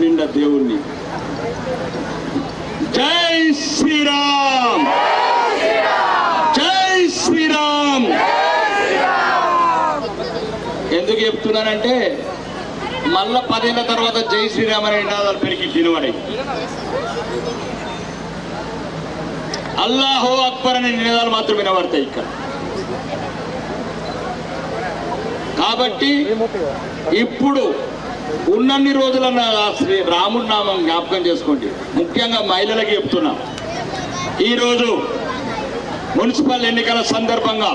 నిండా దేవుణ్ణి. జై శ్రీరామ్. జై శ్రీరామ్. ఎందుకు చెప్తున్నానంటే మళ్ళా పదేళ్ళ తర్వాత జై శ్రీరామ్ అనే నినాదాలు పెరిగి తినబడాయి అల్లాహో అక్బర్ అనే నినాదాలు మాత్రం వినబడతాయి ఇక్కడ. కాబట్టి ఇప్పుడు ఉన్నన్ని రోజులన్న శ్రీ రాముడి నామం జ్ఞాపకం చేసుకోండి. ముఖ్యంగా మహిళలకి చెప్తున్నా. ఈరోజు మున్సిపల్ ఎన్నికల సందర్భంగా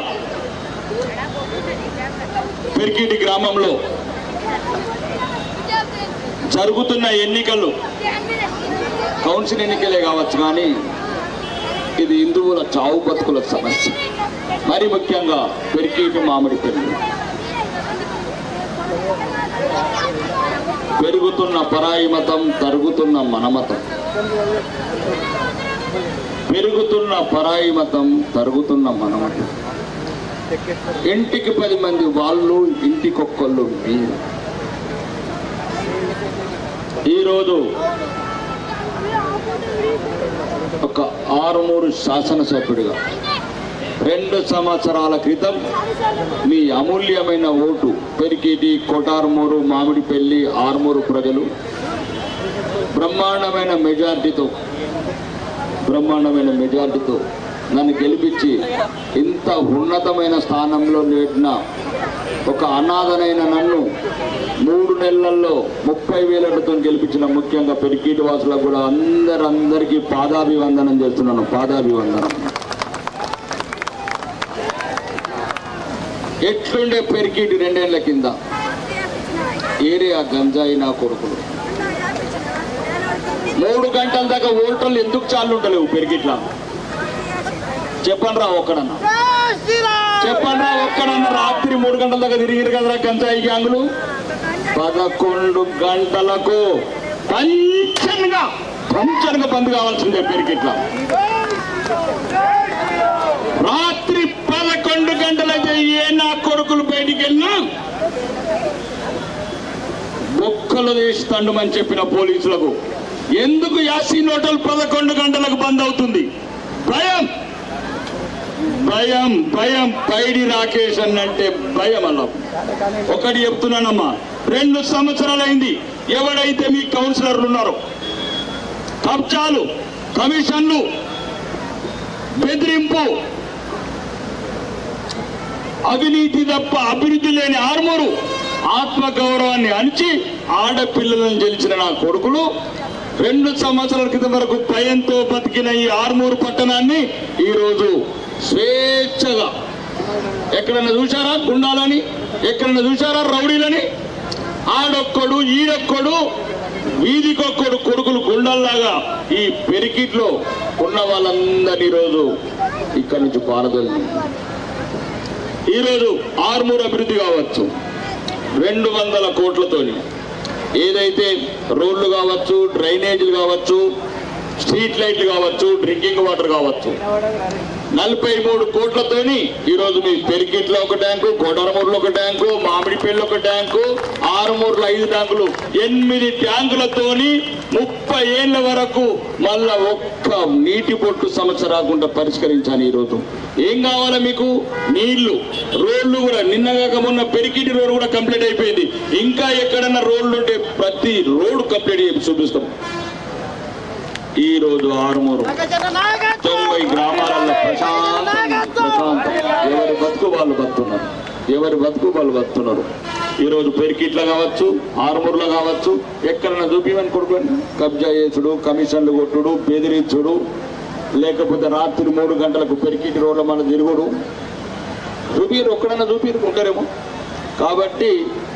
పెరికిటి గ్రామంలో జరుగుతున్న ఎన్నికలు కౌన్సిల్ ఎన్నికలే కావచ్చు కానీ ఇది హిందువుల చావు బతుకుల సమస్య. మరి ముఖ్యంగా పెరికిటి మామిడి పెళ్ళి పెరుగుతున్న పరాయి మతం తరుగుతున్న మనమతం పెరుగుతున్న పరాయి మతం తరుగుతున్న మనమతం ఇంటికి పది మంది వాళ్ళు ఇంటికొక్కళ్ళు మీరు ఈరోజు ఒక ఆరుమూరు శాసనసభ్యుడిగా రెండు సంవత్సరాల క్రితం మీ అమూల్యమైన ఓటు పెరికిటి కొటార్మూరు మామిడిపల్లి ఆర్మూరు ప్రజలు బ్రహ్మాండమైన మెజార్టీతో బ్రహ్మాండమైన మెజార్టీతో నన్ను గెలిపించి ఇంత ఉన్నతమైన స్థానంలో నేటిన ఒక అనాథనైన నన్ను మూడు నెలల్లో ముప్పై వేలతో గెలిపించిన ముఖ్యంగా పెరికీటి వాసులకు కూడా అందరందరికీ పాదాభివందనం చేస్తున్నాను పాదాభివందనం. ఎట్లుండే పెరికిటి రెండేళ్ళ కింద? ఏరియా గంజాయి నా కొడుకులు. మూడు గంటల దాకా ఓటర్లు ఎందుకు చాలు ఉండలేవు పెరిగిట్లా? చెప్పండి రా ఒక్కడన్నా. చెప్పండి రా ఒక్కడన్నా. రాత్రి మూడు గంటల దాకా తిరిగిరు కదరా గంజాయి గ్యాంగులు? పదకొండు గంటలకు పంచనగా పంచన్గా బంద్ కావాల్సిందే పెరిగిట్లా. రాత్రి రెండు గంటలైతే ఏ నా కొడుకులు బయటికి వెళ్ళినా బొక్కలు వేసి తండమని చెప్పిన పోలీసులకు ఎందుకు యాసీన్ హోటల్ పదకొండు గంటలకు బంద్ అవుతుంది? భయం! భయం భయం. పైడి రాకేష్ అన్నంటే భయం అలా ఒకటి చెప్తున్నానమ్మా రెండు సంవత్సరాలైంది ఎవడైతే మీ కౌన్సిలర్లు ఉన్నారో కబ్జాలు కమిషన్లు బెదిరింపు అవినీతి తప్ప అభివృద్ధి లేని ఆర్మూరు. ఆత్మగౌరవాన్ని అణిచి ఆడపిల్లలను గెలిచిన నా కొడుకులు రెండు సంవత్సరాల క్రితం వరకు భయంతో బతికిన ఈ ఆర్మూరు పట్టణాన్ని ఈరోజు స్వేచ్ఛగా ఎక్కడన్నా చూశారా గుండాలని? ఎక్కడన్నా చూశారా రౌడీలని? ఆడొక్కడు ఈడొక్కడు వీధికొక్కడు కొడుకులు గుండల్లాగా ఈ పెరికిట్లో ఉన్న వాళ్ళందరినీ ఈరోజు ఇక్కడి నుంచి పారదోలి ఈరోజు ఆర్మూర్ అభివృద్ధి కావచ్చు. రెండు వందల కోట్లతోని. ఏదైతే రోడ్లు కావచ్చు డ్రైనేజీలు కావచ్చు స్ట్రీట్ లైట్లు కావచ్చు డ్రింకింగ్ వాటర్ కావచ్చు. నలభై మూడు కోట్లతోని ఈరోజు మీ పెరికిట్లో ఒక ట్యాంకు కోటరమూరులో ఒక ట్యాంకు మామిడిపల్లి ఒక ట్యాంకు ఆరుమూరులో ఐదు ట్యాంకులు. ఎనిమిది ట్యాంకులతోని ముప్పై ఏళ్ళ వరకు మళ్ళా ఒక్క నీటి పొట్టు సమస్య రాకుండా పరిష్కరించాను ఈరోజు. ఏం కావాలా మీకు? నీళ్ళు. రోడ్లు కూడా నిన్నగాక మొన్న పెరికిటి రోడ్ కూడా కంప్లీట్ అయిపోయింది. ఇంకా ఎక్కడన్నా రోడ్లు ఉంటే ప్రతి రోడ్డు కంప్లీట్ చేసి చూపిస్తాం. ఈ రోజు ఆరుమూరు తొంభై గ్రామాలలో ప్రశాంతం ప్రశాంతం. ఎవరి బతుకు వాళ్ళు బతున్నారు ఎవరి బతుకు వాళ్ళు బతున్నారు ఈరోజు పెరికిట్లో కావచ్చు ఆరుమూరులో కావచ్చు ఎక్కడన్నా చూపిమని కొడుకుని కబ్జా చేసుడు కమిషన్లు కొట్టుడు బెదిరించుడు లేకపోతే రాత్రి మూడు గంటలకు పెరికిటి రోడ్ల మన తిరుగుడు. చూపిరు ఒక్కడన్నా చూపిరు ఉంటారేమో కాబట్టి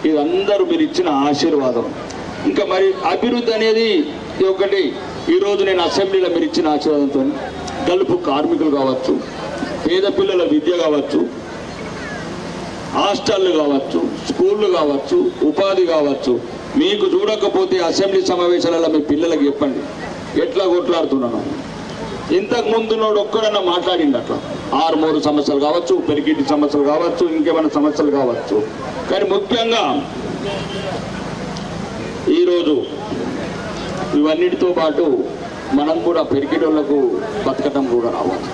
ఇది అందరూ మీరు ఇచ్చిన ఆశీర్వాదం. ఇంకా మరి అభివృద్ధి అనేది ఇది ఒకటి. ఈరోజు నేను అసెంబ్లీలో మీరు ఇచ్చిన ఆశీర్వాదంతో గల్పు కార్మికులు కావచ్చు పేద పిల్లల విద్య కావచ్చు హాస్టళ్ళు కావచ్చు స్కూళ్ళు కావచ్చు ఉపాధి కావచ్చు. మీకు చూడకపోతే అసెంబ్లీ సమావేశాలలో మీ పిల్లలకి చెప్పండి. ఎట్లా కొట్లాడుతున్నాను. ఇంతకు ముందు నోడు ఒక్కడన్నా మాట్లాడిండు అట్లా. ఆరు మూడు సమస్యలు కావచ్చు పెరిగిటి సమస్యలు కావచ్చు ఇంకేమైనా సమస్యలు కావచ్చు. కానీ ముఖ్యంగా ఈరోజు ఇవన్నిటితో పాటు మనం కూడా పెరిగిటోళ్ళకు బతకటం కూడా రావాలి.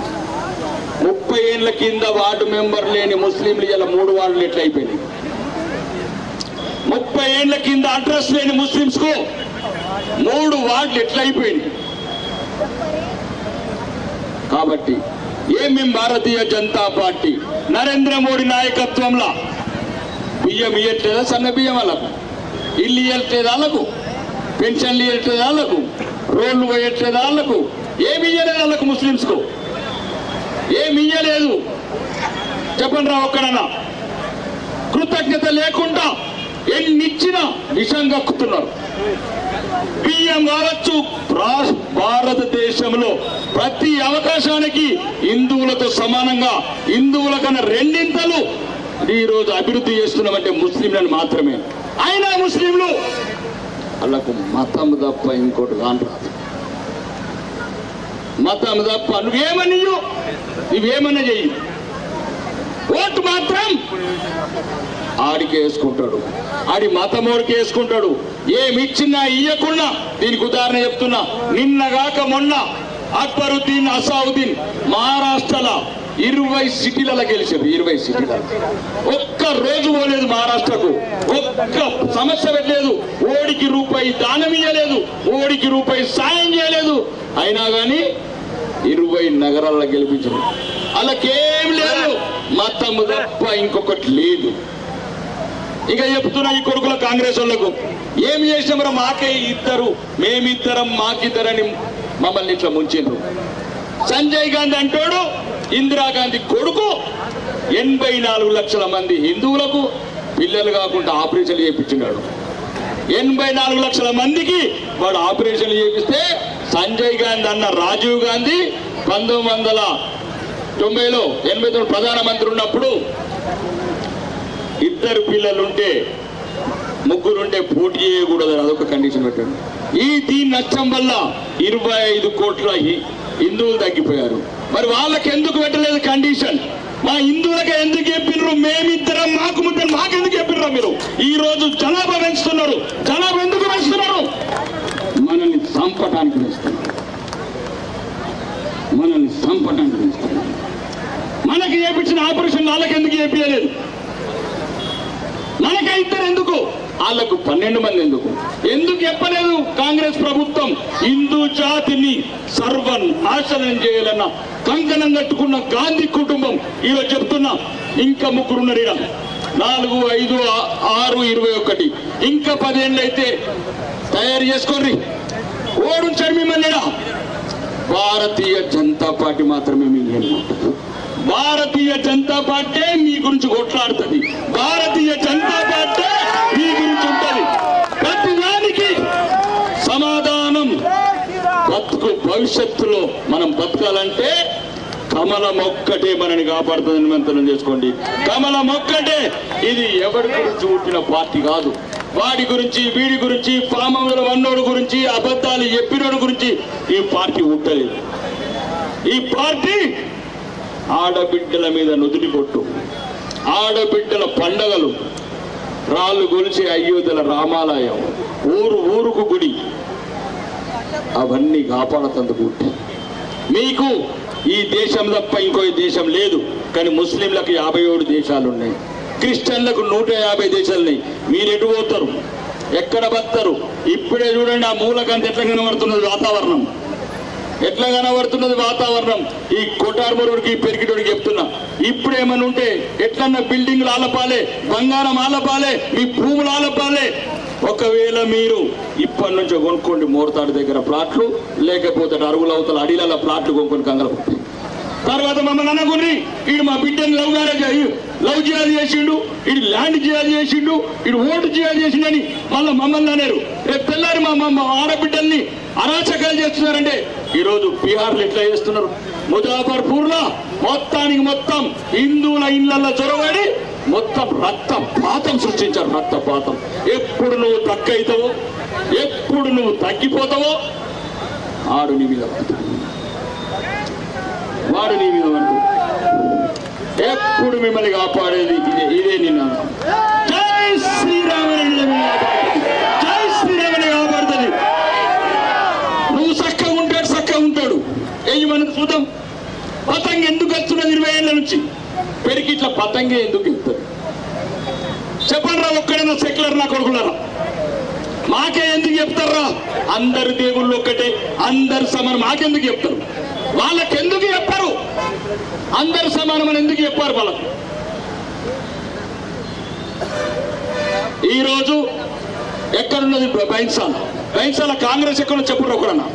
ముప్పై ఏళ్ళ కింద వార్డు మెంబర్ లేని ముస్లింలు ఇలా మూడు వార్డులు ఎట్లయిపోయినాయి ముప్పై ఏళ్ళ కింద అడ్రస్ లేని ముస్లింస్కు మూడు వార్డులు ఎట్లయిపోయినాయి కాబట్టి ఏమేం భారతీయ జనతా పార్టీ నరేంద్ర మోడీ నాయకత్వంలో బియ్యం ఇయ్యట్లేదా సన్న బియ్యం వాళ్ళకు ఇల్లు ఇయ్యట్లేదు వాళ్ళకు పెన్షన్లు ఇయ్యట్లేదు వాళ్ళకు రోడ్లు పోయట్లేదు వాళ్ళకు ఏమి ఇయ్యలేదు వాళ్ళకు ముస్లింస్కు ఏమి ఇయ్యలేదు? చెప్పండి రా ఒక్కడన్నా. కృతజ్ఞత లేకుండా ఎన్నిచ్చినా విషం కక్కుతున్నారు. బియ్యం కావచ్చు భారతదేశంలో ప్రతి అవకాశానికి హిందువులతో సమానంగా హిందువుల కన్నా రెండింతలు ఈ రోజు అభివృద్ధి చేస్తున్నామంటే ముస్లింలను మాత్రమే. అయినా ముస్లింలు వాళ్ళకు మతం తప్ప ఇంకోటి కాని రాదు. మతం తప్ప నువ్వేమని నువ్వేమన్నా చెయ్యి. ఓటు మాత్రం ఆడికి వేసుకుంటాడు. ఆడి మతమోడికి వేసుకుంటాడు. ఏమి ఇచ్చినా ఇయ్యకుండా దీనికి ఉదాహరణ చెప్తున్నా. నిన్నగాక మొన్న అక్బరుద్దీన్ అసావుద్దీన్ మహారాష్ట్రలో ఇరవై సిటీలలో గెలిచారు ఇరవై సిటీల ఒక్క రోజు పోలేదు మహారాష్ట్రకు. ఒక్క సమస్య పెట్టలేదు. ఓడికి రూపాయి దానం ఇయ్యలేదు. ఓడికి రూపాయి సాయం చేయలేదు. అయినా కానీ ఇరవై నగరాల్లో గెలిపించారు అలాకేం లేదు. మతము తప్ప ఇంకొకటి లేదు. ఇక చెప్తున్నా ఈ కొడుకుల కాంగ్రెస్ వాళ్ళకు ఏం చేసినామరా మాకే ఇద్దరు మేమిద్దరం మాకిద్దరని మమ్మల్ని ఇట్లా ముంచిండ్రు సంజయ్ గాంధీ అంటాడు ఇందిరాగాంధీ కొడుకు ఎనభై నాలుగు లక్షల మంది హిందువులకు పిల్లలు కాకుండా ఆపరేషన్లు చేయించినాడు ఎనభై నాలుగు లక్షల మందికి వాడు ఆపరేషన్లు చేపిస్తే సంజయ్ గాంధీ అన్న రాజీవ్ గాంధీ పంతొమ్మిది వందల తొంభైలో ఎనభై తొమ్మిది ప్రధానమంత్రి ఉన్నప్పుడు ఇద్దరు పిల్లలుంటే ముగ్గురుంటే పోటీ చేయకూడదు అదొక కండిషన్ పెట్టండి. ఈ దీని నష్టం వల్ల ఇరవై ఐదు కోట్ల హిందువులు తగ్గిపోయారు. మరి వాళ్ళకి ఎందుకు పెట్టలేదు కండిషన్ మా హిందువులకు ఎందుకు చెప్పినారు మేమిద్దరం మాకు ముద్దరు మాకు ఎందుకు చెప్పినారు మీరు? ఈ రోజు జనాభా పెంచుతున్నారు. జనాభా ఎందుకు పెంచుతున్నారు? మనల్ని చంపటానికి పెంచుతున్నారు. మనల్ని చంపటానికి పెంచుతున్నారు. మనకి చేపించిన ఆపరేషన్ వాళ్ళకి ఎందుకు చేపించలేదు? మనకే ఇద్దరు ఎందుకు? వాళ్ళకు పన్నెండు మంది ఎందుకు? ఎందుకు చెప్పలేదు కాంగ్రెస్ ప్రభుత్వం? హిందూ జాతిని సర్వనాశనం చేయాలన్న కంకణం కట్టుకున్న గాంధీ కుటుంబం. ఈరోజు చెప్తున్నా ఇంకా ముగ్గురున్నారు ఈడ నాలుగు ఐదు ఆరు ఇరవై ఒకటి. ఇంకా పదేళ్ళు అయితే తయారు చేసుకోండి. ఓడుంచాడు మిమ్మల్ని భారతీయ జనతా పార్టీ మాత్రమే మీ భారతీయ జనతా పార్టీ మీ గురించి కొట్లాడుతుంది. భారతీయ జనతా పార్టీ మీ గురించి ఉంటుంది. ప్రతి దానికి సమాధానం బతుకు భవిష్యత్తులో మనం బతకాలంటే కమలం ఒక్కటే మనని కాపాడుతుందని మంత్రం చేసుకోండి. కమలం ఒక్కటే ఇది ఎవరి గురించి పుట్టిన పార్టీ కాదు. వాడి గురించి వీడి గురించి పామముల వన్నోడు గురించి అబద్ధాలు చెప్పినోడు గురించి ఈ పార్టీ ఉట్టలేదు ఈ పార్టీ ఆడబిడ్డల మీద నుదుటి కొట్టు. ఆడబిడ్డల పండగలు రాళ్ళు గొలిచే అయోధ్యల రామాలయం ఊరు ఊరుకు గుడి అవన్నీ కాపాడతందుకు మీకు ఈ దేశం తప్ప ఇంకో దేశం లేదు. కానీ ముస్లింలకు యాభై ఏడు దేశాలు ఉన్నాయి క్రిస్టియన్లకు నూట యాభై దేశాలు ఉన్నాయి మీరు ఎటు పోతారు? ఎక్కడ బతారు ఇప్పుడే చూడండి ఆ మూలకంత ఎట్లా కనబడుతున్నది వాతావరణం. ఎట్లా కనబడుతున్నది వాతావరణం? ఈ కొట్టారమురుడికి పెరిగిటోడికి చెప్తున్నా. ఇప్పుడు ఏమైనా ఉంటే ఎట్లన్నా బిల్డింగ్లు ఆలపాలే బంగారం ఆలపాలే మీ భూములు ఆలపాలే. ఒకవేళ మీరు ఇప్పటి నుంచి కొనుక్కోండి మోర్తాడు దగ్గర ప్లాట్లు లేకపోతే అరుగుల అవతల అడిల ప్లాట్లు కొనుక్కొని కంగల తర్వాత మమ్మల్ని అనకుని ఈడు మా బిడ్డని లవ్ మ్యారేజ్ అయ్యి లవ్ చేయాలి చేసిండు ఇడు ల్యాండ్ చేయాలి చేసిండు ఇడు ఓటు చేయాలి చేసిండని మళ్ళీ మమ్మల్ని అన్నారు. రేపు తెల్లారి మా మా ఆడబిడ్డల్ని అరాచకాలు చేస్తున్నారంటే ఈరోజు బీహార్లు ఎట్లా చేస్తున్నారు? ముజాఫర్పూర్లో మొత్తానికి మొత్తం హిందువుల ఇళ్ళలో చొరబడి మొత్తం రక్తపాతం సృష్టించారు రక్తపాతం. ఎప్పుడు నువ్వు తగ్గైతావో ఎప్పుడు నువ్వు తగ్గిపోతావో ఆడు నీ మీద వాడు నీ మీద వరకు ఎప్పుడు మిమ్మల్ని కాపాడేది ఇదే ఇదే నిన్న. జై శ్రీరామ జై శ్రీరామని కాపాడుతుంది. నువ్వు చక్కగా ఉంటాడు చక్కగా ఉంటాడు. ఏమని చూద్దాం. పతంగ ఎందుకు వస్తున్నది ఇరవై ఏళ్ళ నుంచి? పెరిగిట్ల పతంగే ఎందుకు ఇస్తారు చెప్పండి ఒక్కడైనా సెక్యులర్ నా కొడుకున్నారా మాకే ఎందుకు చెప్తారా? అందరు దేవుళ్ళు ఒక్కటే అందరు సమానం. మాకెందుకు చెప్తారు? వాళ్ళకెందుకు చెప్పారు? అందరు సమానం అని ఎందుకు చెప్పారు వాళ్ళకు? ఈరోజు ఎక్కడున్నది బైన్సాల. బైన్సాల కాంగ్రెస్ ఎక్కడ చెప్పుడు ఒకడన్నా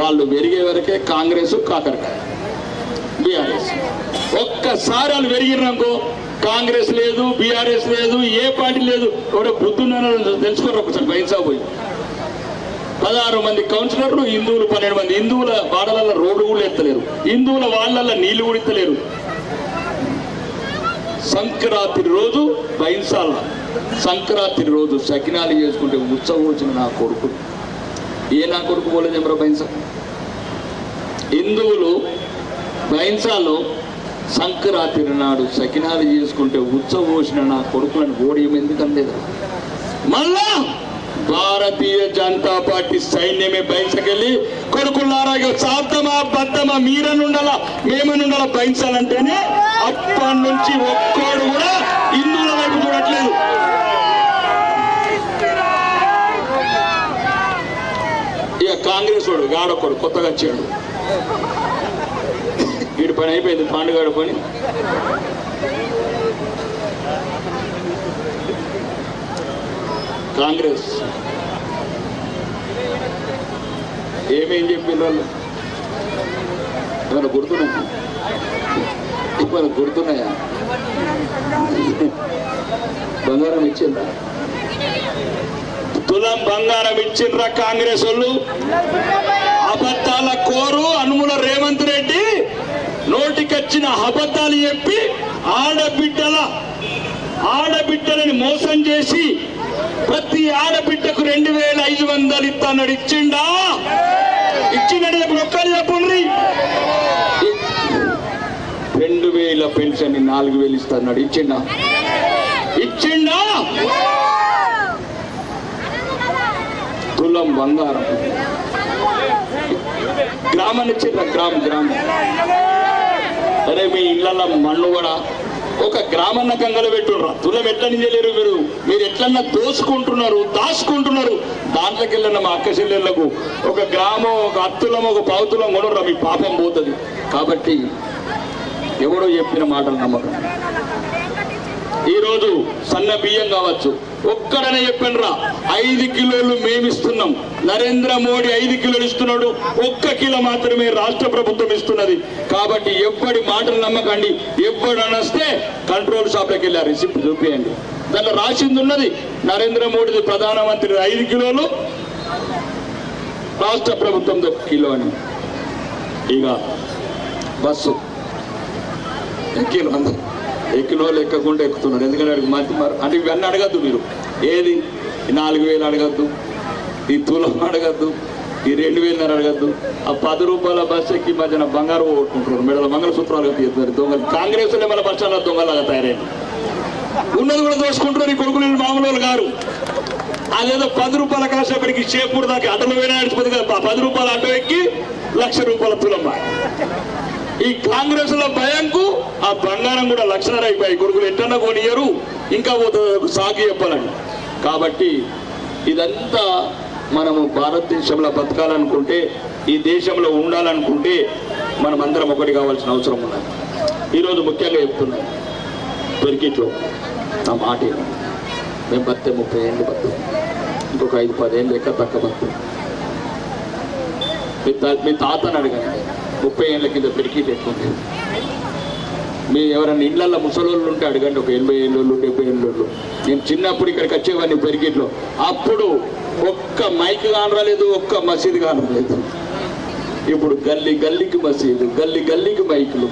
వాళ్ళు పెరిగే వరకే కాంగ్రెస్ కాకరకాయ. బీఆర్ఎస్. ఒక్కసారి వాళ్ళు పెరిగినాకో కాంగ్రెస్ లేదు బీఆర్ఎస్ లేదు ఏ పార్టీ లేదు ఎవడో పొద్దున్న తెలుసుకోరు ఒకసారి బహిసా పోయి పదహారు మంది కౌన్సిలర్లు హిందువులు పన్నెండు మంది. హిందువుల వాడలలో రోడ్డు కూడా ఎత్తలేరు. హిందువుల వాళ్ళల్లో నీళ్ళు కూడా ఎత్తలేరు. సంక్రాంతి రోజు బహింసాల. సంక్రాంతి రోజు సకినాలు చేసుకుంటే ఉత్సవం వచ్చిన నా కొడుకు. ఏ నా కొడుకు పోలేదు ఎవరో బైన్సా హిందువులు బైన్సాలో సంక్రాంతి నాడు సకినాలు చేసుకుంటే ఉత్సవం వచ్చిన నా కొడుకులను ఓడియం ఎందుకంలేదు మళ్ళా భారతీయ జనతా పార్టీ సైన్యమే బయటకెళ్ళి కొడుకులారా ఇక సాధ్యమా బద్దమా మీరనుండాలా మేమనుండాలా బయటంటేనే అప్పటి నుంచి ఒక్కోడు కూడా హిందువుల వైపు చూడట్లేదు. ఇక కాంగ్రెస్ వాడు గాడొక్కడు కొత్తగా వచ్చాడు. వీడి పని అయిపోయింది పాండుగాడు పని. కాంగ్రెస్. ఏమేం చెప్పిన వాళ్ళు? ఏమైనా గుర్తున్నాయా? ఇప్పుడు గుర్తున్నాయా? బంగారం ఇచ్చిందా తులం బంగారం ఇచ్చిండ్రా కాంగ్రెస్ వాళ్ళు? అబద్ధాల కోరు అనుముల రేవంత్ రెడ్డి? నోటికొచ్చిన అబద్ధాలు చెప్పి ఆడబిడ్డల ఆడబిడ్డలని మోసం చేసి ప్రతి ఆడబిడ్డకు రెండు వేల ఐదు వందలు ఇస్తాడు ఇచ్చిండా? ఇచ్చినట్టు చెప్పు ఒక్కరు చెప్పండి రెండు వేల పెన్షన్ నాలుగు వేలు ఇస్తాడు ఇచ్చిండా? ఇచ్చిండా? తులం బంగారం. గ్రామాన్ని ఇచ్చిండ్రా? గ్రామం గ్రామం. అరే మీ ఇళ్ళల్లో మన్ను కూడా ఒక గ్రామన్న గంగలు పెట్టుర్రా. తులం ఎట్లా చేయలేరు మీరు మీరు ఎట్లన్నా దోసుకుంటున్నారు దాచుకుంటున్నారు. దాంట్లోకి వెళ్ళిన మా అక్క చెల్లెళ్ళకు ఒక గ్రామం ఒక అత్తులం ఒక పావుతులం కొనుర్రా మీ పాపం పోతుంది. కాబట్టి ఎవడో చెప్పిన మాటలు నమ్మకం. ఈరోజు సన్న బియ్యం కావచ్చు. ఒక్కడనే చెప్పండిరా ఐదు కిలోలు మేమిస్తున్నాం. నరేంద్ర మోడీ ఐదు కిలోలు ఇస్తున్నాడు. ఒక్క కిలో మాత్రమే రాష్ట్ర ప్రభుత్వం ఇస్తున్నది. కాబట్టి ఎవ్వడి మాటలు నమ్మకండి. ఎవ్వడు అనొస్తే కంట్రోల్ షాప్లోకి వెళ్ళి ఆ రిసిప్ట్ చూపించండి దాంట్లో రాసింది ఉన్నది. నరేంద్ర మోడీది ప్రధానమంత్రి ఐదు కిలోలు రాష్ట్ర ప్రభుత్వంతో కిలో అని. ఇక బస్సు. ఎక్కిన అందరు ఎక్కిన ఎక్కకుండా ఎక్కుతున్నారు. ఎందుకంటే అడిగి అంటే ఇవన్నీ అడగద్దు మీరు. ఏది? నాలుగు వేలు అడగద్దు. ఈ తులం అడగద్దు ఈ రెండు వేలు అడగద్దు ఆ పది రూపాయల బస్ ఎక్కి మధ్యన బంగారం ఓట్టుకుంటున్నారు మెడల మంగళసూత్రాలు తీస్తున్నారు దొంగలు కాంగ్రెస్ మన బస్ దొంగలాగా తయారైంది. ఉన్నది కూడా దోసుకుంటున్నారు ఈ కొడుకులు మామూలు వాళ్ళు గారు అదేదో పది రూపాయల కాసేపటికి షేపూర్ దాకా అటలు పోయినా నడిచిపోతుంది కదా పది రూపాయల ఆటో ఎక్కి లక్ష రూపాయల తులమ్మ. ఈ కాంగ్రెస్లో భయంకు ఆ బంగారం కూడా లక్షణాలు అయిపోయాయి కొడుకులు ఎట్టన్నా కొనియరు ఇంకా పోతుంది ఒక సాగు చెప్పాలని. కాబట్టి ఇదంతా మనము భారతదేశంలో బతకాలనుకుంటే ఈ దేశంలో ఉండాలనుకుంటే మనం అందరం ఒకటి కావాల్సిన అవసరం ఉన్నది. ఈరోజు ముఖ్యంగా చెప్తున్నాను పెరికిట్లో నా మాట మేము బతే ముప్పై ఏళ్ళు బతు ఇంకొక ఐదు పదేళ్ళు లెక్క తక్క బతు మీ తా- మీ తాతని అడగండి. ముప్పై ఏళ్ళ కింద పెరికిట్ ఎట్లుంది? మీ ఎవరైనా ఇళ్ళల్లో ముసలోళ్ళు ఉంటే అడగండి ఒక ఎనభై ఏళ్ళు డెబ్బై ఏళ్ళు నేను చిన్నప్పుడు ఇక్కడికి వచ్చేవాడిని పెరికిట్లో అప్పుడు ఒక్క మైక్ కానరాలేదు ఒక్క మసీదు కానరాలేదు. ఇప్పుడు గల్లీ గల్లీకి మసీదు గల్లీ గల్లీకి మైకులు.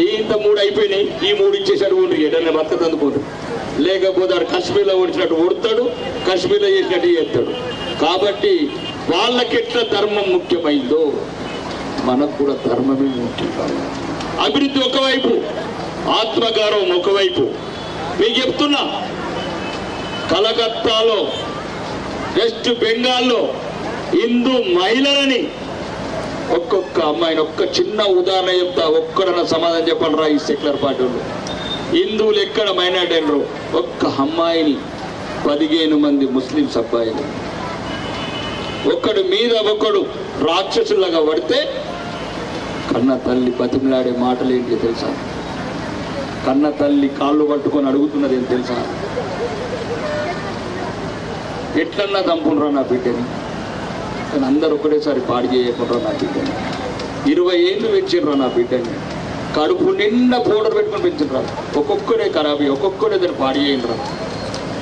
ఇంత మూడు అయిపోయినాయి ఈ మూడు ఇచ్చేసాడు ఊరికి ఎడన్నా బతకదు అందుకోండి. లేకపోతే ఆడు కాశ్మీర్లో ఓడిచినట్టు ఓడతాడు కాశ్మీర్లో చేసినట్టు చేస్తాడు. కాబట్టి వాళ్ళకి ధర్మం ముఖ్యమైందో మనకు కూడా ధర్మమే ముఖ్యం. అభివృద్ధి ఒకవైపు ఆత్మగౌరవం ఒకవైపు. మీకు చెప్తున్నా కలకత్తాలో వెస్ట్ బెంగాల్లో హిందూ మహిళలని ఒక్కొక్క అమ్మాయిని ఒక్క చిన్న ఉదాహరణ చెప్తా ఒక్కడన్న సమాధానం చెప్పండి రా ఈ సెక్యులర్ పార్టీ వాళ్ళు. హిందువులు ఎక్కడ మైనార్టీ అయినరు ఒక్క అమ్మాయిని పదిహేను మంది ముస్లిం అబ్బాయిలు ఒక్కడు మీద ఒక్కడు రాక్షసులాగా పడితే కన్న తల్లి బతిమలాడే మాటలు ఏంటి తెలుసా? కన్న తల్లి కాళ్ళు పట్టుకొని అడుగుతున్నది ఏం తెలుసా? ఎట్లన్నా చంపునరా నా బిడ్డని. కానీ అందరు ఒకటేసారి పాడు చేయకుండా నా బిడ్డని. ఇరవై ఏళ్ళు పెంచిండ్రా నా బిడ్డని. కడుపు నిండా పౌడర్ పెట్టుకొని పెంచిండ్రా. ఒక్కొక్కడే ఖరాబీ ఒక్కొక్కడే దాన్ని పాడు చేయండిరా.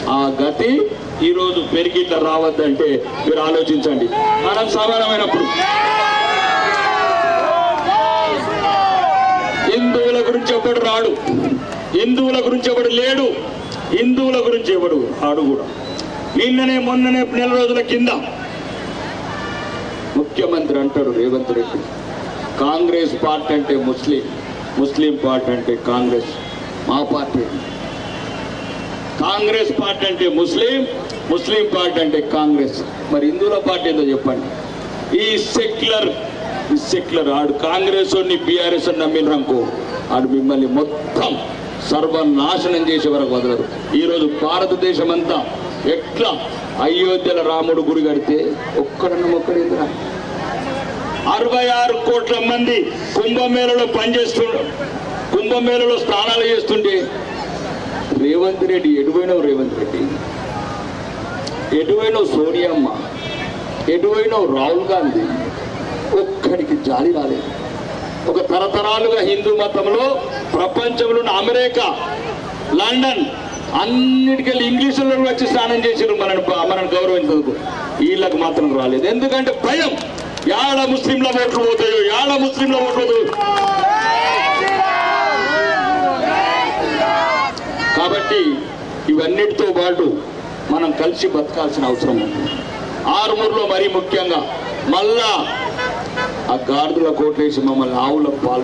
ఆ గతి ఈరోజు పెరిగిట్ల రావద్దంటే మీరు ఆలోచించండి. మనం సమానమైనప్పుడు. హిందువుల గురించి ఎవడు రాడు? హిందువుల గురించి ఎవడు లేడు? హిందువుల గురించి ఎవడు ఆడు కూడా? నిన్ననే మొన్ననే నెల రోజుల కింద ముఖ్యమంత్రి అంటాడు రేవంత్ రెడ్డి. కాంగ్రెస్ పార్టీ అంటే ముస్లిం ముస్లిం పార్టీ అంటే కాంగ్రెస్ మా పార్టీ. కాంగ్రెస్ పార్టీ అంటే ముస్లిం ముస్లిం పార్టీ అంటే కాంగ్రెస్. మరి హిందువుల పార్టీ ఏదో చెప్పండి. ఈ సెక్యులర్ ఈ సెక్యులర్ ఆడు కాంగ్రెస్ బీఆర్ఎస్ నమ్మినరనుకో ఆడు మిమ్మల్ని మొత్తం సర్వనాశనం చేసే వరకు వదలరు. ఈరోజు భారతదేశం అంతా ఎట్లా? అయోధ్యల రాముడు గుడి కడితే ఒక్కడన్న ఒక్కడేదిరా అరవై ఆరు కోట్ల మంది కుంభమేళలో పనిచేస్తుండ కుంభమేళలో స్నానాలు చేస్తుంటే రేవంత్ రెడ్డి ఎటువైనవు రేవంత్ రెడ్డి? ఎటువైనవు సోనియమ్మ? ఎటువైనవు రాహుల్ గాంధీ? ఒక్కడికి జాలి రాలేదు. ఒక తరతరాలుగా హిందూ మతంలో ప్రపంచంలో అమెరికా లండన్ అన్నిటికెళ్ళి ఇంగ్లీషులో వచ్చి స్నానం చేసారు మనని మనని గౌరవించదు వీళ్ళకి మాత్రం రాలేదు. ఎందుకంటే భయం. యాడ ముస్లింల ఓట్లు పోతాయో యాడ ముస్లింల ఓట్లు పోతాయో. కాబట్టి ఇవన్నిటితో పాటు మనం కలిసి బతకాల్సిన అవసరం ఉంది. ఆరుమూరులో మరీ ముఖ్యంగా మళ్ళా ఆ గాడిదల కోట్లేసి మమ్మల్ని ఆవులకు పాలు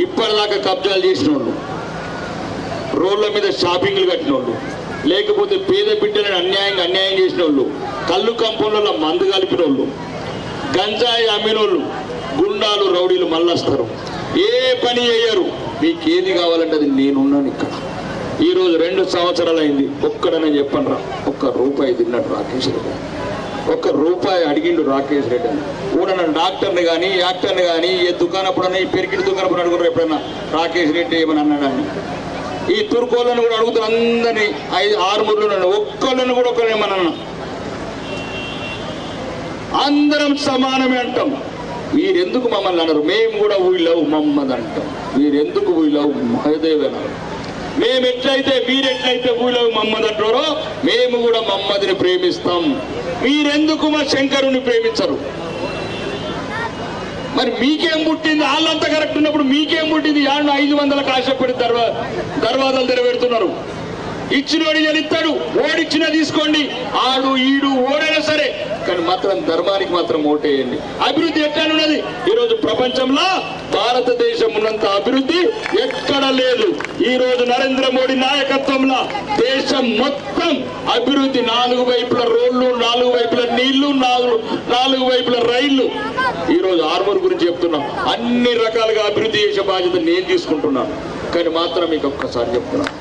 ఇప్పటిదాకా కబ్జాలు చేసిన వాళ్ళు. రోడ్ల మీద షాపింగ్లు కట్టిన వాళ్ళు లేకపోతే పేద బిడ్డలను అన్యాయంగా అన్యాయం చేసిన వాళ్ళు కళ్ళు కంపౌండ్లలో మందు కలిపిన వాళ్ళు గంజాయి అమ్మిన వాళ్ళు గుండాలు రౌడీలు మళ్ళొస్తారు ఏ పని చేయరు. మీకు ఏది కావాలంటే అది నేనున్నాను ఇక్కడ. ఈరోజు రెండు సంవత్సరాలు అయింది ఒక్కడనే చెప్పండి రా ఒక్క రూపాయి తిన్నాడు రాకేష్ రెడ్డి. ఒక్క రూపాయి అడిగిండు రాకేష్ రెడ్డి. అని కూడా నన్ను డాక్టర్ని కానీ యాక్టర్ని కానీ ఏ దుకాణప్పుడన్నా ఈ పెరిగిన దుకాణప్పుడు అడుగురు ఎప్పుడన్నా రాకేష్ రెడ్డి ఏమని అన్నాడని ఈ తుర్కోళ్ళను కూడా అడుగుతారు అందరినీ ఐదు ఆరు మూడు కూడా ఒక్కళ్ళని కూడా ఒక్కరేమన్నా అందరం సమానమే అంటాం. మీరెందుకు మమ్మల్ని అన్నారు మేము కూడా వీ లవ్ మమ్మది అంటాం. మీరెందుకు వీ లవ్ మహదేవ్ అన్నారు మేము ఎట్లయితే మీరెట్లయితే వీ లవ్ మమ్మది అంటారో మేము కూడా మమ్మదిని ప్రేమిస్తాం. మీరెందుకు మా శంకరుని ప్రేమించరు? మరి మీకేం పుట్టింది? వాళ్ళంతా కరెక్ట్ ఉన్నప్పుడు మీకేం పుట్టింది? యాళ్ళు ఐదు వందలకు ఆశపడి దర్వా దర్వాజాలు తెరవేడుతున్నారు. ఇచ్చినోడి గెలుస్తాడు ఓడిచ్చినా తీసుకోండి. ఆడు ఈడు ఓడైనా సరే కానీ మాత్రం ధర్మానికి మాత్రం ఓటేయండి. అభివృద్ధి ఎట్లనున్నది ఈరోజు ప్రపంచంలో భారతదేశం ఉన్నంత అభివృద్ధి ఎక్కడ లేదు. ఈ రోజు నరేంద్ర మోడీ నాయకత్వంలో దేశం మొత్తం అభివృద్ధి నాలుగు వైపుల రోడ్లు నాలుగు వైపుల నీళ్ళు నాలుగు నాలుగు వైపుల రైళ్ళు. ఈరోజు రోజు ఆర్మూర్ గురించి చెప్తున్నాం. అన్ని రకాలుగా అభివృద్ధి చేసే బాధ్యత నేను తీసుకుంటున్నాను కానీ మాత్రం మీకు ఒక్కసారి చెప్తున్నాను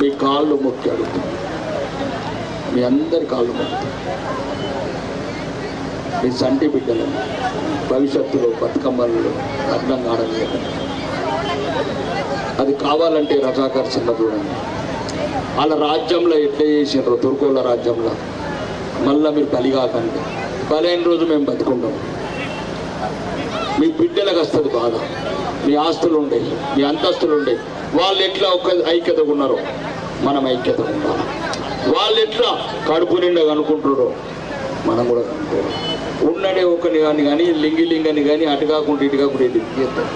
మీ కాళ్ళు మొక్కి అడుగుతున్నాను మీ అందరి కాళ్ళు మీ సంటి బిడ్డలు భవిష్యత్తులో బతుకమ్మలలో అర్థం కాడలేదు అది కావాలంటే రజాకర్ సినిమా చూడండి. వాళ్ళ రాజ్యంలో ఎట్లా చేసినారు తుర్కోళ్ళ రాజ్యంలో. మళ్ళీ మీరు బలి కాకండి బలైన రోజు మేము బతుకుంటాం. మీ బిడ్డలకు వస్తుంది బాధ. మీ ఆస్తులు ఉండే మీ అంతస్తులు ఉండే వాళ్ళు ఎట్లా ఒక ఐక్యతగా ఉన్నారో మనం ఐక్యతగా ఉండాలి. వాళ్ళు ఎట్లా కడుపు నిండా కనుక్కుంటారో మనం కూడా కనుక్కోవాలి. ఉన్నడే ఒకని కానీ కానీ లింగి లింగని కానీ అటు కాకుండా ఇటు కాకుండా ఇటు చేస్తాం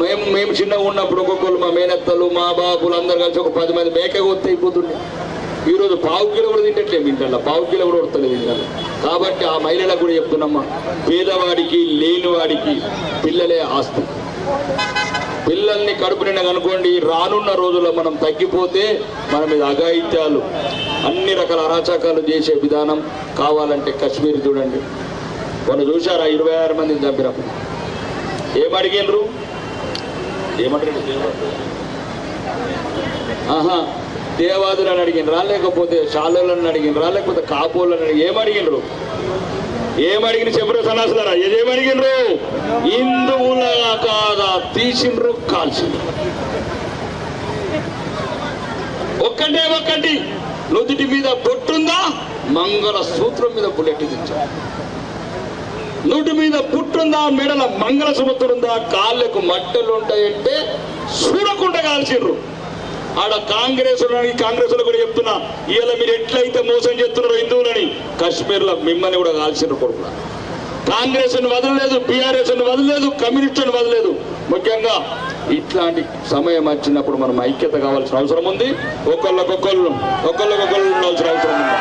మేము మేము చిన్నగా ఉన్నప్పుడు ఒక్కొక్కరు మా మేనత్తలు మా బాబులు అందరు కలిసి ఒక పది మంది మేక కొత్త అయిపోతుండే. ఈరోజు పావు కిలో కూడా తింటట్లేము ఇంట్లో పావు కిలో కూడా వస్తలేదు ఇంట్లో కాబట్టి ఆ మహిళలకు కూడా చెప్తున్నామ్మా పేదవాడికి లేనివాడికి పిల్లలే ఆస్తి. పిల్లల్ని కడుపు నిండా అనుకోండి రానున్న రోజుల్లో మనం తగ్గిపోతే మన మీద అఘాయిత్యాలు అన్ని రకాల అరాచకాలు చేసే విధానం కావాలంటే కశ్మీర్ చూడండి. వాళ్ళు చూశారా? ఇరవై ఆరు మందిని చంపినప్పుడు. ఏమడిగినరు ఏమడిగారు ఆహా దేవాదులను అడిగినరా? లేకపోతే శాలోలను అడిగినరా? లేకపోతే కాపోలను అడిగి ఏమడిగినరు ఏమడిగిన చెప్పరు సన్నాసులారా? ఏమడిగినరు హిందువుల కాదా? తీసిండ్రు కాల్చిండ్రు. ఒక్కటే ఒక్కటి నుదుటి మీద బొట్టుందా? మంగళ సూత్రం మీద బుల్లెట్ దించారు నుటి మీద పుట్టుందా మెడల మంగళ సూత్రుందా కాళ్ళకు మట్టలు ఉంటాయంటే చూడకుండా కాల్చిర్రు ఆడ కాంగ్రెస్ కాంగ్రెస్ కూడా చెప్తున్నా ఇవాళ మీరు ఎట్లయితే మోసం చేస్తున్నారో హిందువులని కాశ్మీర్లో మిమ్మల్ని కూడా కాల్చిన కొడుకున్నా కాంగ్రెస్ వదలలేదు బీఆర్ఎస్ వదలలేదు కమ్యూనిస్టులను వదలలేదు. ముఖ్యంగా ఇట్లాంటి సమయం వచ్చినప్పుడు మనం ఐక్యత కావాల్సిన అవసరం ఉంది. ఒకళ్ళకొకళ్ళు ఒకళ్ళకొకళ్ళు ఉండాల్సిన అవసరం ఉంది.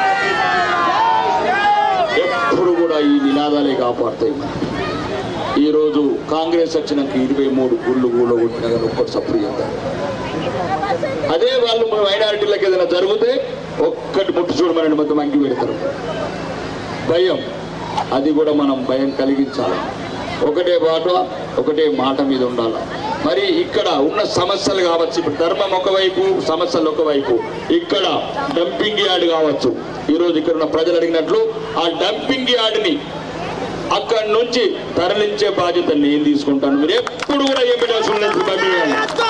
ఎప్పుడు కూడా ఈ నినాదాలే కాపాడుతాయి మనం. ఈరోజు కాంగ్రెస్ వచ్చినాక ఇరవై మూడు గుళ్ళు గుళ్ళు కొట్టినా కానీ ఒక్కటి సప్పుడు అదే వాళ్ళు మన మైనారిటీలకు ఏదైనా జరిగితే ఒక్కటి ముట్టు చూడమని మొత్తం అంగి పెడతారు? భయం. అది కూడా మనం భయం కలిగించాలి. ఒకటే బాట ఒకటే మాట మీద ఉండాలి. మరి ఇక్కడ ఉన్న సమస్యలు కావచ్చు ఇప్పుడు ధర్మం ఒకవైపు సమస్యలు ఒకవైపు. ఇక్కడ డంపింగ్ యార్డ్ కావచ్చు. ఈరోజు ఇక్కడ ఉన్న ప్రజలు అడిగినట్లు ఆ డంపింగ్ యార్డ్ని అక్కడి నుంచి తరలించే బాధ్యత నేను తీసుకుంటాను. మీరు ఎప్పుడు కూడా ఏమి అవసరం లేదు డంపింగ్ యార్డ్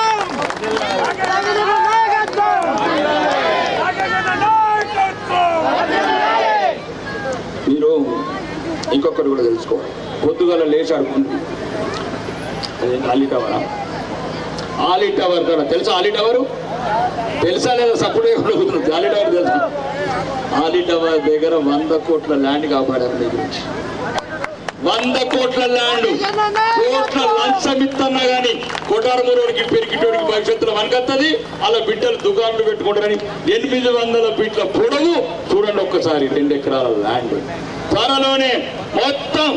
మీరు ఇంకొకటి కూడా తెలుసుకోవాలి. పొద్దుగల లేచి అలీ టవరా? ఆలీ టవర్ కదా తెలుసా ఆలీ టవరు? తెలుసా లేదా సపోర్ట్ అడుగుతుంది ఆలీ టవర్ తెలుసా? ఆలీ టవర్ దగ్గర వంద కోట్ల ల్యాండ్ కాపాడారు మీ గురించి. వంద కోట్ల ల్యాండ్. కోట్ల లంచం ఇస్తున్నా గానీ కొటారమూరుడికి పెరిగిటోడికి భవిష్యత్తులో వనకత్తది అలా బిడ్డలు దుకాణాలు పెట్టుకుంటారని ఎనిమిది వందల ఫీట్ల పొడవు చూడండి ఒక్కసారి రెండు ఎకరాల ల్యాండ్. త్వరలోనే మొత్తం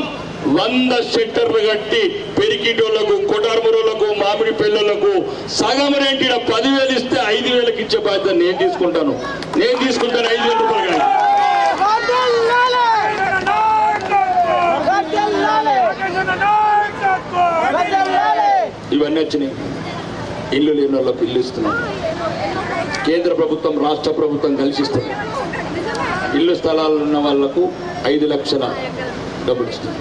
వంద సెంటర్లు కట్టి పెరికిటోళ్ళకు కొటారమురోళ్ళకు మామిడి పిల్లలకు సగం రెంటిన పదివేలు ఇస్తే ఐదు వేలకు ఇచ్చే బాధ్యత నేను తీసుకుంటాను. నేను తీసుకుంటాను ఐదు వేల రూపాయలు వచ్చినాయి ఇల్లు లేని వాళ్ళకు ఇల్లు ఇస్తున్నాం. కేంద్ర ప్రభుత్వం రాష్ట్ర ప్రభుత్వం కలిసి ఇస్తుంది. ఇల్లు స్థలాలు ఉన్న వాళ్ళకు ఐదు లక్షల డబ్బులు ఇస్తుంది.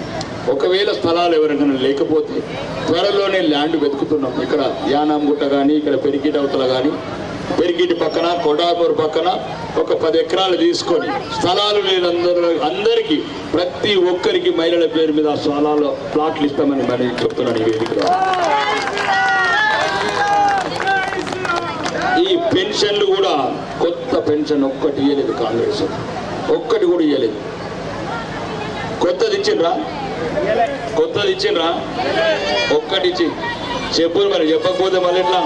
ఒకవేళ స్థలాలు ఎవరికైనా లేకపోతే త్వరలోనే ల్యాండ్ వెతుకుతున్నాం. ఇక్కడ యానాంగుట్ట కానీ ఇక్కడ పెరిగేటవతల అవతల కానీ పెరిగిటి పక్కన కొడాపూర్ పక్కన ఒక పది ఎకరాలు తీసుకొని స్థలాలు లేనందరూ అందరికీ ప్రతి ఒక్కరికి మహిళల పేరు మీద స్థలాల్లో స్థలాలు ప్లాట్లు ఇస్తామని మరి చెప్తున్నాను ఈ వేదికలో. ఈ పెన్షన్లు కూడా కొత్త పెన్షన్ ఒక్కటి ఇవ్వలేదు కాంగ్రెస్. ఒక్కటి కూడా ఇవ్వలేదు కొత్తది ఇచ్చిండ్రా? కొత్తది ఇచ్చిండ్రా? ఒక్కటి ఇచ్చి. చెప్పు మరి చెప్పకపోతే మళ్ళీ ఎట్లా?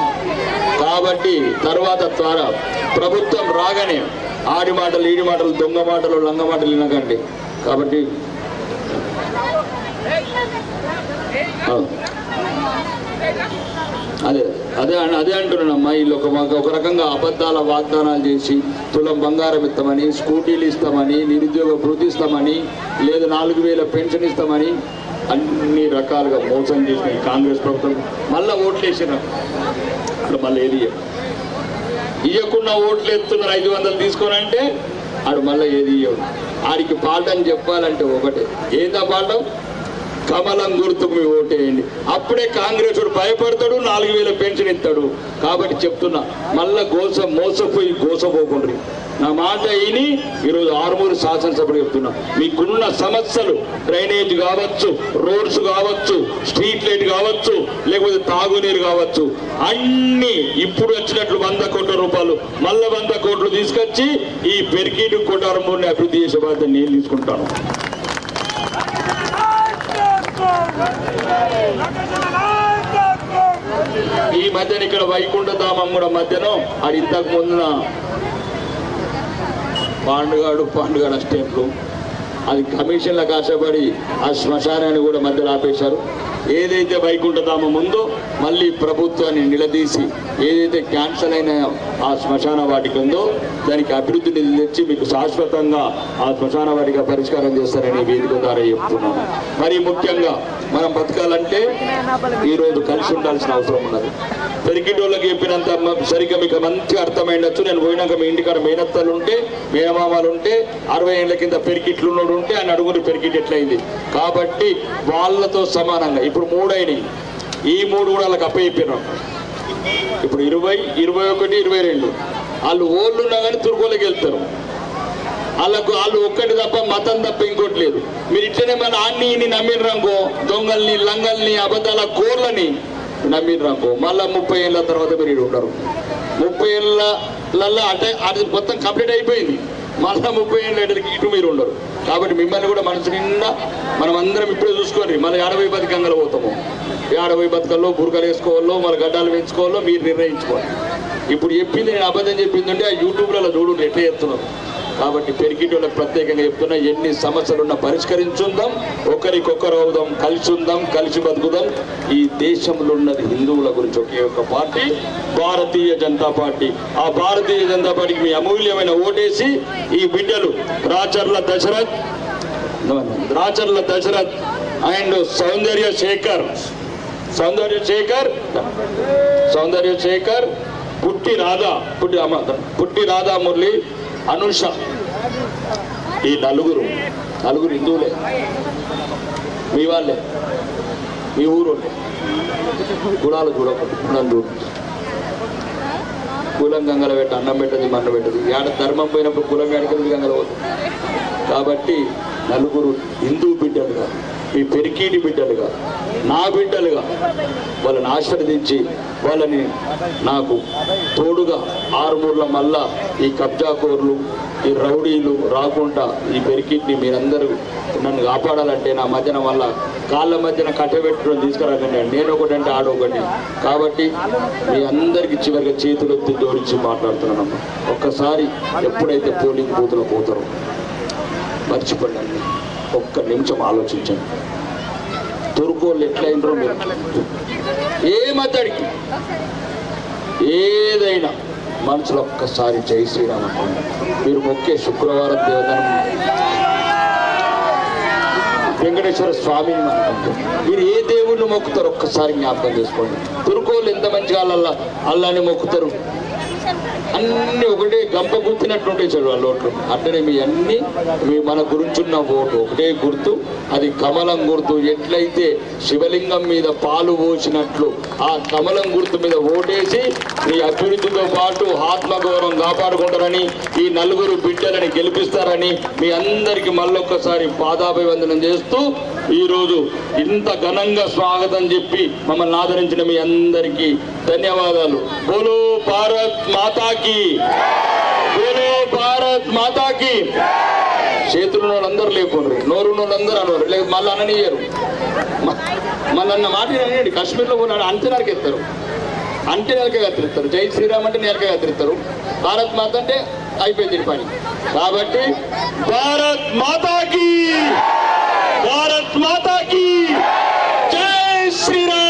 కాబట్టి తర్వాత ద్వారా ప్రభుత్వం రాగానే ఆడి మాటలు ఈడి మాటలు దొంగ మాటలు లంగ మాటలు వినకండి. కాబట్టి అదే అదే అదే అంటున్నానమ్మా వీళ్ళు ఒక మాకు ఒక రకంగా అబద్ధాల వాగ్దానాలు చేసి తులం బంగారం ఇస్తామని స్కూటీలు ఇస్తామని నిరుద్యోగ భృతి ఇస్తామని లేదు నాలుగు వేల పెన్షన్ ఇస్తామని అన్ని రకాలుగా మోసం చేసిన కాంగ్రెస్ ప్రభుత్వం. మళ్ళా ఓట్లు మళ్ళీ ఏది ఇవ్వకుండా ఇయ్యకుండా ఓట్లు ఎత్తున్నారు ఐదు వందలు తీసుకోనంటే ఆడు మళ్ళీ ఏది ఇయ్యడు. ఆడికి పాఠం చెప్పాలంటే ఒకటే. ఏందా పాఠం? కమలం గుర్తుకు మీ ఓటేయండి అప్పుడే కాంగ్రెస్ వాడు భయపడతాడు నాలుగు వేల పెన్షన్ ఇస్తాడు. కాబట్టి చెప్తున్నా మళ్ళా గోస మోసపోయి గోసపోకుండా నా మాట విని ఈరోజు ఆరుమూరు శాసనసభలు చెప్తున్నా. మీకున్న సమస్యలు డ్రైనేజ్ కావచ్చు రోడ్స్ కావచ్చు స్ట్రీట్ లైట్ కావచ్చు లేకపోతే తాగునీరు కావచ్చు అన్ని ఇప్పుడు వచ్చినట్లు వంద కోట్ల రూపాయలు మళ్ళీ వంద కోట్లు తీసుకొచ్చి ఈ పెరిగిటి కొట్టారమూరిని అభివృద్ధి చేసే బాధ్యత నేను తీసుకుంటాను. ఈ మధ్యన ఇక్కడ వైకుంఠధామం కూడా మధ్యన. అది ఇంతకు ముందున పాండుగాడు పాండుగాడు స్టెప్లు అది కమిషన్లకు ఆశపడి ఆ శ్మశానాన్ని కూడా మధ్యలో ఆపేశారు. ఏదైతే వైకుంఠధామం ఉందో మళ్ళీ ప్రభుత్వాన్ని నిలదీసి ఏదైతే క్యాన్సల్ అయిన ఆ శ్మశాన వాటిక ఉందో దానికి అభివృద్ధి నిధులు తెచ్చి మీకు శాశ్వతంగా ఆ శ్మశాన వాటిక పరిష్కారం చేస్తారని వేదిక ద్వారా చెప్తున్నాను. మరి ముఖ్యంగా మనం బతకాలంటే ఈరోజు కలిసి ఉండాల్సిన అవసరం ఉన్నది. పెరిగిటోళ్ళకి చెప్పినంత సరిగ్గా మీకు మంచిగా అర్థమైండొచ్చు. నేను పోయినాక మీ ఇంటికాడ మేనత్తలు ఉంటే మేనమామాలు ఉంటే అరవై ఏళ్ళ కింద పెరికిట్లు ఉన్నోడు ఉంటే ఆయన అడుగురు పెరిగిట్ ఎట్లయింది? కాబట్టి వాళ్ళతో సమానంగా ఇప్పుడు మూడు అయినాయి. ఈ మూడు కూడా వాళ్ళకి అప్పయిపోయినాం ఇప్పుడు ఇరవై ఇరవై ఒకటి ఇరవై రెండు. వాళ్ళు ఓళ్ళు ఉన్నా కానీ తుర్కోలోకి వెళ్తారు. వాళ్ళకు వాళ్ళు ఒక్కటి తప్ప మతం తప్ప ఇంకోటి లేదు. మీరు ఇట్లనే మన ఆన్ని ఇన్ని నమ్మిర్రనుకో దొంగల్ని లంగల్ని అబద్ధాల కోర్లని నమ్మిర్రనుకో మళ్ళా ముప్పై ఏళ్ళ తర్వాత మీరు ఈడ ఉండరు ముప్పై ఏళ్ళ అంటే అది మొత్తం కంప్లీట్ అయిపోయింది. మళ్ళా ముప్పై ఏళ్ళ ఏళ్ళకి ఇటు మీరు ఉండరు. కాబట్టి మిమ్మల్ని కూడా మనసు నిండా మనం అందరం ఇప్పుడే చూసుకోండి మన ఏడవై బతికంగా పోతాము. ఏడవై బతుకల్లో బురకలు వేసుకోవాలో మన గడ్డాలు పెంచుకోవాలో మీరు నిర్ణయించుకోవాలి. ఇప్పుడు చెప్పింది నేను అబద్ధం చెప్పిందంటే ఆ యూట్యూబ్లలో చూడు ఎట్లా చెప్తున్నారు కాబట్టి పెరిగిటోళ్ళకి ప్రత్యేకంగా చెప్తున్నా ఎన్ని సమస్యలున్నా పరిష్కరించుందాం ఒకరికొకరు అవుదాం కలిసి ఉందాం కలిసి బతుకుదాం. ఈ దేశంలో ఉన్నది హిందువుల గురించి ఒకే ఒక పార్టీ భారతీయ జనతా పార్టీ. ఆ భారతీయ జనతా పార్టీకి మీ అమూల్యమైన ఓటేసి ఈ బిడ్డలు రాచర్ల దశరథ్ రాచర్ల దశరథ్ అండ్ సౌందర్య శేఖర్. సౌందర్య శేఖర్ సౌందర్య శేఖర్ పుట్టి రాధా పుట్టి అమ్మ పుట్టి రాధా మురళి అనుష. ఈ నలుగురు నలుగురు హిందువులే. మీ వాళ్ళే మీ ఊరు కులాలు చూడకుండా కులం కులం గంగల పెట్టి అన్నం పెట్టదు మన్న పెట్టదు. ఏడ ధర్మం పోయినప్పుడు కులం ఏడకెళ్ళి గంగల పోతుంది కాబట్టి నలుగురు హిందూ బిడ్డలుగా ఈ పెరికీటి బిడ్డలుగా నా బిడ్డలుగా వాళ్ళని ఆశీర్వదించి వాళ్ళని నాకు తోడుగా ఆరుమూర్ల మళ్ళా ఈ కబ్జాకోర్లు ఈ రౌడీలు రాకుండా ఈ పెరికిట్ని మీరందరూ నన్ను కాపాడాలంటే నా మధ్యన వల్ల కాళ్ళ మధ్యన కట్టబెట్టుకుని తీసుకురాకండి. నేను ఒకటంటే ఆడొకటి కాబట్టి మీ అందరికీ చివరిగా చేతులు ఎత్తి జోడించి మాట్లాడుతున్నానమ్మా. ఒక్కసారి ఎప్పుడైతే పోలింగ్ బూతులు పోతారో మర్చిపోండి. ఒక్క నిమిషం ఆలోచించండి. తుర్కోళ్ళు ఎట్లయినరో మీరు? ఏ ఏదైనా మనసులో ఒక్కసారి జై శ్రీరామ్ అనుకోండి. మీరు మొక్కే శుక్రవారం దేవతను. వెంకటేశ్వర స్వామిని అనుకుంటారు మీరు ఏ దేవుణ్ణి మొక్కుతారు ఒక్కసారి జ్ఞాపకం చేసుకోండి. తుర్కోళ్ళు ఎంత మంచిగా అల్లా అల్లాని మొక్కుతారు? అన్ని ఒకటే గంప గుర్తినట్టు ఉంటాయి వాళ్ళ ఓట్లు అంటే మీ అన్ని మీ మన గురించున్న ఓటు ఒకటే గుర్తు. అది కమలం గుర్తు. ఎట్లయితే శివలింగం మీద పాలు పోసినట్లు ఆ కమలం గుర్తు మీద ఓటేసి మీ అభివృద్ధితో పాటు ఆత్మగౌరవం కాపాడుకుంటారని ఈ నలుగురు బిడ్డలని గెలిపిస్తారని మీ అందరికీ మళ్ళొక్కసారి పాదాభివందనం చేస్తూ ఈరోజు ఇంత ఘనంగా స్వాగతం చెప్పి మమ్మల్ని ఆదరించిన మీ అందరికీ ధన్యవాదాలు. బోలో భారత్ మాతాకి. బోలో భారత్ మాతాకి. చేతులు వాళ్ళందరూ లేకుండా నోరు అందరూ అనరు. లేదు మళ్ళీ అననియరు. మ- మళ్ళీ అన్న మాట అనండి కాశ్మీర్లో ఉన్నాడు అంతే నరకెత్తారు అంటే నెలకే కత్తిరిస్తారు. జై శ్రీరామ్ అంటే నెలకే కత్తిరిస్తారు. భారత్ మాత అంటే అయిపోయింది పని. కాబట్టి భారత్ మాతాకి. భారత్ మాతాకి. జై శ్రీరామ్.